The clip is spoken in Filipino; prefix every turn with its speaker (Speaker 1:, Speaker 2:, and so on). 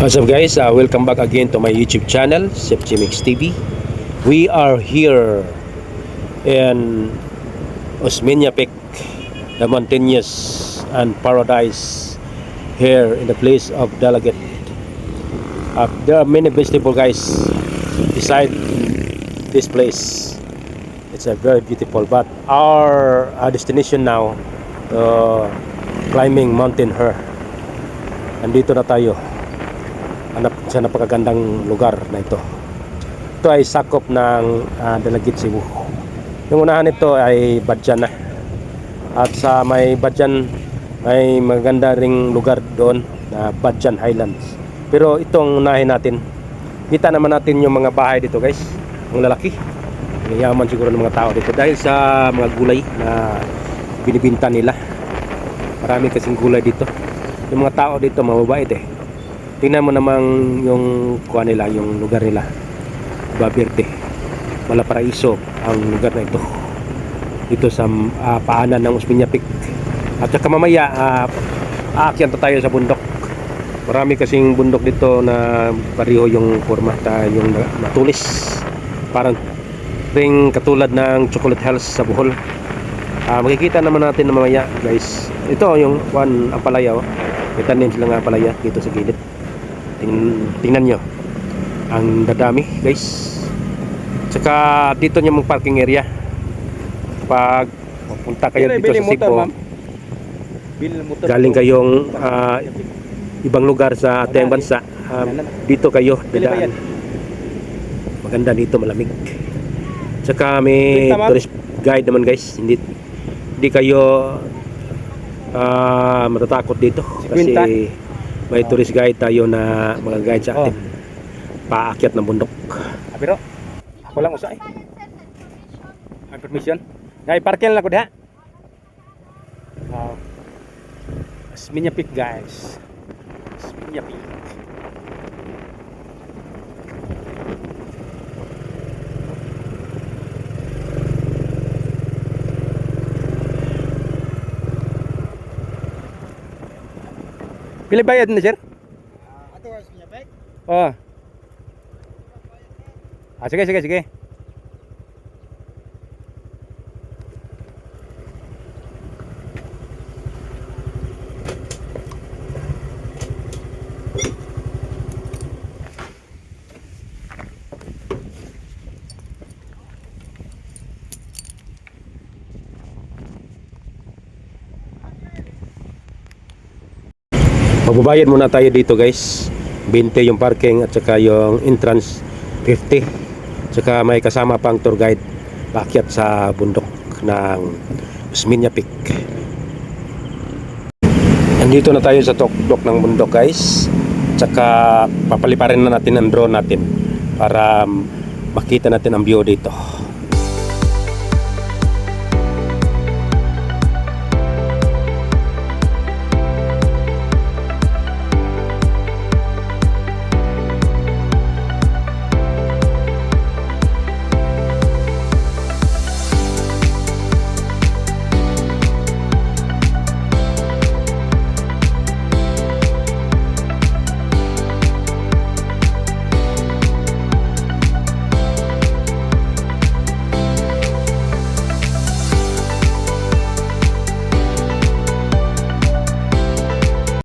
Speaker 1: What's up guys, uh, welcome back again to my YouTube channel, Chef Mix TV. We are here in Osmeña Peak, the mountainous and paradise here in the place of Dalagat. Uh, there are many vegetable guys beside this place. It's a very beautiful, but our uh, destination now, uh, climbing mountain here. Nandito na tayo sa napakagandang lugar na ito. Ito ay sakop ng uh, Dalagit Cebu. Yung unahan nito ay Badyan na. At sa may Badyan may maganda ring lugar doon na Badyan Highlands. Pero itong unahin natin, kita naman natin yung mga bahay dito guys. Ang lalaki. Ang yaman siguro ng mga tao dito dahil sa mga gulay na binibinta nila. Marami kasing gulay dito. Yung mga tao dito mababait eh tingnan mo namang yung kuha nila, yung lugar nila. Baberte. Malaparaiso ang lugar na ito. Dito sa uh, paanan ng Usmeña Peak. At saka mamaya, uh, aakyat tayo sa bundok. Marami kasing bundok dito na pareho yung forma ta yung matulis. Parang ring katulad ng Chocolate Hills sa Bohol. Uh, makikita naman natin na mamaya guys. Ito yung one ampalaya oh. May tanim sila ng ampalaya dito sa gilid. Tingnan, tingnan nyo. Ang dadami guys. Tsaka dito nyo mong parking area. Pag punta kayo dito sa Cebu galing kayong ah, ibang lugar sa ating bansa. Ah, dito kayo dadaan. maganda dito malamig. Tsaka may tourist guide naman guys. Hindi hindi kayo ah, matatakot dito. Kasi may tourist guide tayo na mga guide sa atin. Paakyat ng bundok.
Speaker 2: Pero ako lang usay. May permission. Ngay parking lang ko diha. Wow. Asminya Peak guys. Asminya Peak. Pila bayad na sir?
Speaker 3: Ato was niya.
Speaker 2: Oh. Ah, sige, sige, sige.
Speaker 1: Magbabayad muna tayo dito guys. 20 yung parking at saka yung entrance 50. Tsaka may kasama pang tour guide paakyat sa bundok ng Usmeña Peak. Nandito na tayo sa tuktok ng bundok guys. Tsaka papaliparin na natin ang drone natin para makita natin ang view dito.